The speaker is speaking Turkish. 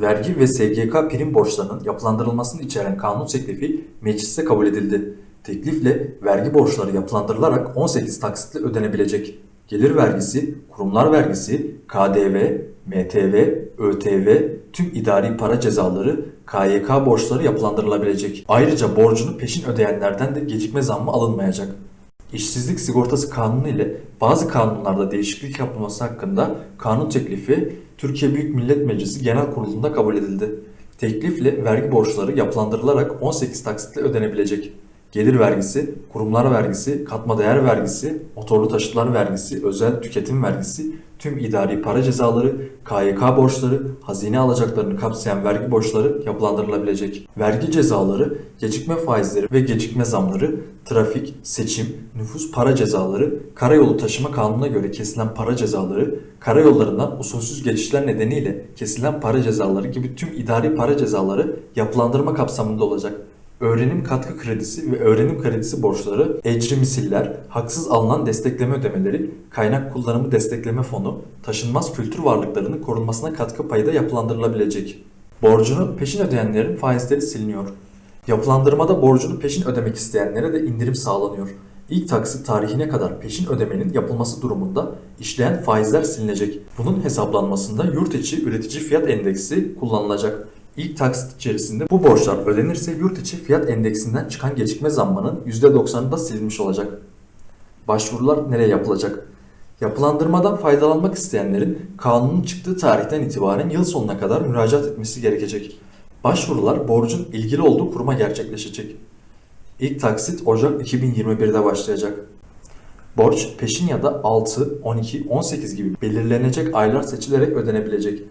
Vergi ve SGK prim borçlarının yapılandırılmasını içeren kanun teklifi mecliste kabul edildi. Teklifle vergi borçları yapılandırılarak 18 taksitle ödenebilecek. Gelir vergisi, kurumlar vergisi, KDV, MTV, ÖTV, tüm idari para cezaları, KYK borçları yapılandırılabilecek. Ayrıca borcunu peşin ödeyenlerden de gecikme zammı alınmayacak. İşsizlik sigortası kanunu ile bazı kanunlarda değişiklik yapılması hakkında kanun teklifi Türkiye Büyük Millet Meclisi Genel Kurulu'nda kabul edildi. Teklifle vergi borçları yapılandırılarak 18 taksitle ödenebilecek. Gelir vergisi, kurumlar vergisi, katma değer vergisi, motorlu taşıtlar vergisi, özel tüketim vergisi, tüm idari para cezaları, KYK borçları, hazine alacaklarını kapsayan vergi borçları yapılandırılabilecek. Vergi cezaları, gecikme faizleri ve gecikme zamları, trafik, seçim, nüfus para cezaları, karayolu taşıma kanununa göre kesilen para cezaları, karayollarından usulsüz geçişler nedeniyle kesilen para cezaları gibi tüm idari para cezaları yapılandırma kapsamında olacak. Öğrenim katkı kredisi ve öğrenim kredisi borçları, ecri misiller, haksız alınan destekleme ödemeleri, kaynak kullanımı destekleme fonu, taşınmaz kültür varlıklarının korunmasına katkı payı da yapılandırılabilecek. Borcunu peşin ödeyenlerin faizleri siliniyor. Yapılandırmada borcunu peşin ödemek isteyenlere de indirim sağlanıyor. İlk taksit tarihine kadar peşin ödemenin yapılması durumunda işleyen faizler silinecek. Bunun hesaplanmasında yurt içi üretici fiyat endeksi kullanılacak. İlk taksit içerisinde bu borçlar ödenirse yurt içi fiyat endeksinden çıkan gecikme zammının %90'ı da silinmiş olacak. Başvurular nereye yapılacak? Yapılandırmadan faydalanmak isteyenlerin kanunun çıktığı tarihten itibaren yıl sonuna kadar müracaat etmesi gerekecek. Başvurular borcun ilgili olduğu kuruma gerçekleşecek. İlk taksit Ocak 2021'de başlayacak. Borç peşin ya da 6, 12, 18 gibi belirlenecek aylar seçilerek ödenebilecek.